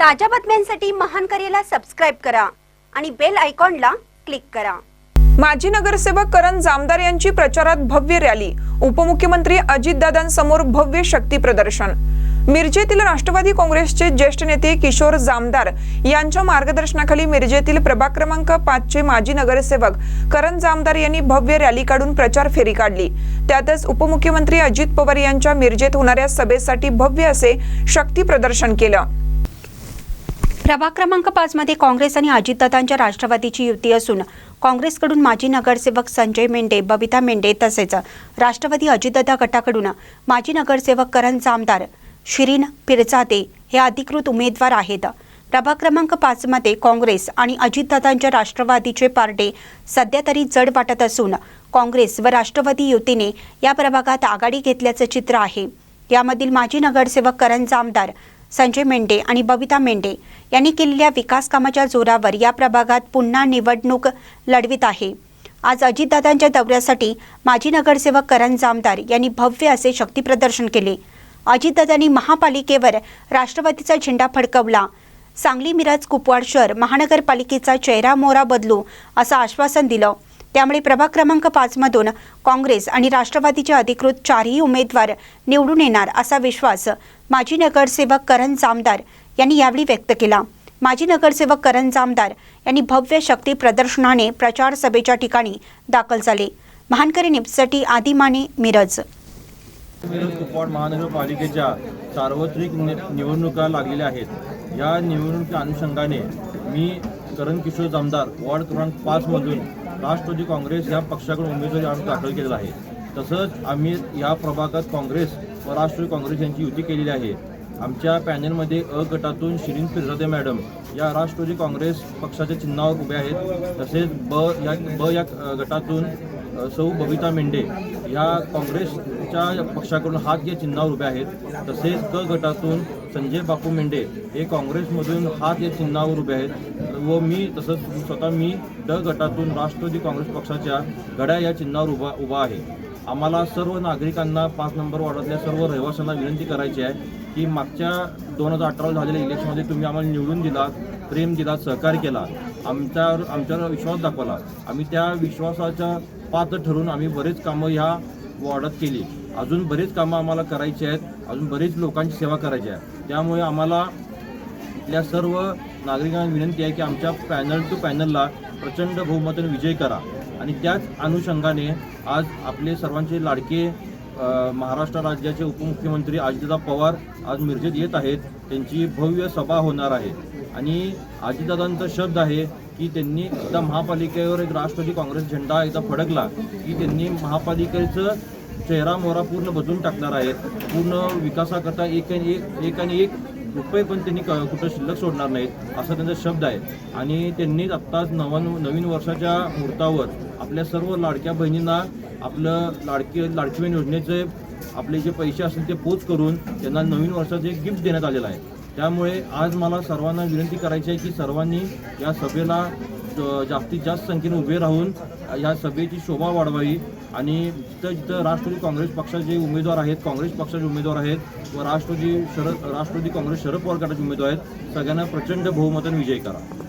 ताज्या बातम्यांसाठी महान करेला सबस्क्राईब करा आणि बेल आयकॉनला क्लिक करा. माजी नगरसेवक करण जामदार यांची प्रचारात भव्य रॅली. उपमुख्यमंत्री अजितदादांसमोर भव्य शक्ती प्रदर्शन. मिरजेतील राष्ट्रवादी काँग्रेसचे ज्येष्ठ नेते किशोर जामदार यांच्या मार्गदर्शनाखाली मिरजेतील प्रभाग क्रमांक पाचचे माजी नगरसेवक करण जामदार यांनी भव्य रॅली काढून प्रचार फेरी काढली. त्यातच उपमुख्यमंत्री अजित पवार यांच्या मिरजेत होणाऱ्या सभेसाठी भव्य असे शक्ती प्रदर्शन केलं. प्रभाग क्रमांक पाच मध्ये काँग्रेस आणि अजितदादांच्या राष्ट्रवादीची युती असून काँग्रेसकडून माजी नगरसेवक संजय मेंढे बबिता मेंढे तसेच राष्ट्रवादी अजितदादा गटाकडून माजी नगरसेवक करण जामदार शिरीन पिरचादे हे अधिकृत उमेदवार आहेत. प्रभाग क्रमांक पाचमध्ये काँग्रेस आणि अजितदादांच्या राष्ट्रवादीचे पारडे सध्या तरी जड वाटत असून काँग्रेस व राष्ट्रवादी युतीने या प्रभागात आघाडी घेतल्याचं चित्र आहे. यामधील माजी नगरसेवक करण जामदार संजय मेंढे आणि बबिता मेंढे यांनी केलेल्या विकास कामाच्या जोरावर या प्रभागात पुन्हा निवडणूक लढवित आहे. आज अजितदादांच्या दौऱ्यासाठी माजी नगरसेवक करण जामदार यांनी भव्य असे शक्तीप्रदर्शन केले. अजितदादांनी महापालिकेवर राष्ट्रवादीचा झेंडा फडकवला. सांगली मिरज कुपवाड शहर महानगरपालिकेचा चेहरा मोहरा बदलू असं आश्वासन दिलं. त्यामुळे प्रभाग क्रमांक पाचमधून काँग्रेस आणि राष्ट्रवादीचे अधिकृत चारही उमेदवार निवडून येणार असा विश्वास माजी नगरसेवक करण जामदार यांनी यावेळी व्यक्त केला. माजी नगरसेवक करण जामदार यांनी भव्य शक्ती प्रदर्शनाने प्रचार सभेच्या ठिकाणी दाखल झाले. महानकरी निपसाठी आदिमाने मिरज. मिरज कुपवाड महानगरपालिकेच्या सार्वत्रिक निवडणुका लागलेल्या आहेत. या निवडणुकीच्या अनुषंगाने मी करण किशोर जामदार वॉर्ड क्रमांक पाचमधून राष्ट्रवादी काँग्रेस या पक्षाकडून उमेदवारी अर्ज दाखल केलेला आहे. तसंच आम्ही या प्रभागात काँग्रेस व राष्ट्रवादी काँग्रेस यांची युती केलेली आहे. आमच्या पॅनलमध्ये अ गटातून शिरीन पिरजादे मॅडम या राष्ट्रवादी काँग्रेस पक्षाच्या चिन्हावर उभे आहेत. तसेच ब या ब या गटातून सौ बबिता मेंढे या काँग्रेसच्या पक्षाकडून हात घे चिन्हावर उभे आहेत. तसेच क गटातून संजय बापू मेंढे हे काँग्रेसमधून हात या चिन्हावर उभे आहेत. व मी तसंच स्वतः मी ड गटातून राष्ट्रवादी काँग्रेस पक्षाच्या गड्या या चिन्हावर उभा उभा आहे. आम्हाला सर्व नागरिकांना पाच नंबर वॉर्डातल्या सर्व रहिवाशांना विनंती करायची आहे की मागच्या दोन हजार अठराला झालेल्या इलेक्शनमध्ये तुम्ही आम्हाला निवडून दिलात प्रेम दिलात सहकार्य केला आमच्यावर आमच्यावर विश्वास दाखवला. आम्ही त्या विश्वासाच्या पात्र ठरून आम्ही बरेच कामं ह्या वॉर्डात केली. अजून बरेच कामं आम्हाला करायची आहेत. अजून बरेच लोकांची सेवा करायची आहे. त्यामुळे आम्हाला इथल्या सर्व नागरिकांना विनंती आहे की आमच्या पॅनल टू पॅनलला प्रचंड बहुमताने विजय करा. आणि त्याच अनुषंगाने आज आपले सर्वांचे लाडके महाराष्ट्र राज्याचे उपमुख्यमंत्री अजितदा पवार आज मिरजेत येत आहेत. त्यांची भव्य सभा होणार आहे. आणि अजितदादांचा शब्द आहे की त्यांनी एकदा महापालिकेवर एक राष्ट्रवादी काँग्रेस झेंडा एकदा फडकला की त्यांनी महापालिकेचं चेहरा मोहरा पूर्ण बदलून टाकणार आहेत. पूर्ण विकासाकरता एक आणि एक एक आणि एक रुपये पण त्यांनी क- कुठं शिल्लक सोडणार नाहीत असा त्यांचा शब्द आहे. आणि त्यांनी आत्ताच नवन नवीन वर्षाच्या मुहूर्तावर आपल्या सर्व लाडक्या बहिणींना आपलं लाडकी लाडकी बहीण योजनेचे आपले जे पैसे असतील ते पोच करून त्यांना नवीन वर्षाचं एक गिफ्ट देण्यात आलेलं आहे. त्यामुळे आज मला सर्वांना विनंती करायची आहे की सर्वांनी या सभेला जास्तीत जास्त संख्येने उभे राहून या सभेची शोभा वाढवावी. आणि जिथं जिथं राष्ट्रवादी काँग्रेस पक्षाचे उमेदवार आहेत काँग्रेस पक्षाचे उमेदवार आहेत व राष्ट्रवादी शरद राष्ट्रवादी काँग्रेस शरद पवार गटाचे उमेदवार आहेत सगळ्यांना प्रचंड बहुमताने विजय करा.